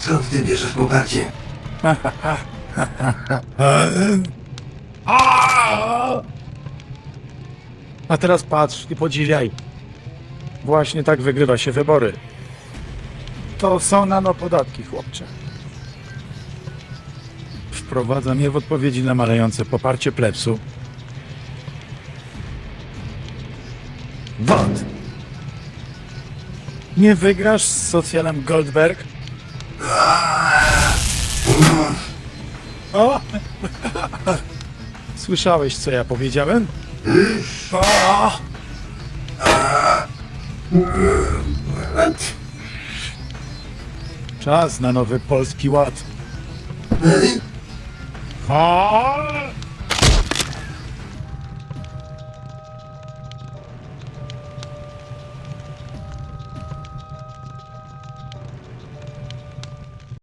Skąd ty bierzesz poparcie? A teraz patrz i podziwiaj. Właśnie tak wygrywa się wybory. To są nanopodatki, chłopcze. Wprowadzam je w odpowiedzi na malejące poparcie plebsu. Wod! Nie wygrasz z socjalem Goldberg? O! Słyszałeś, co ja powiedziałem? O! Czas na nowy polski ład. O!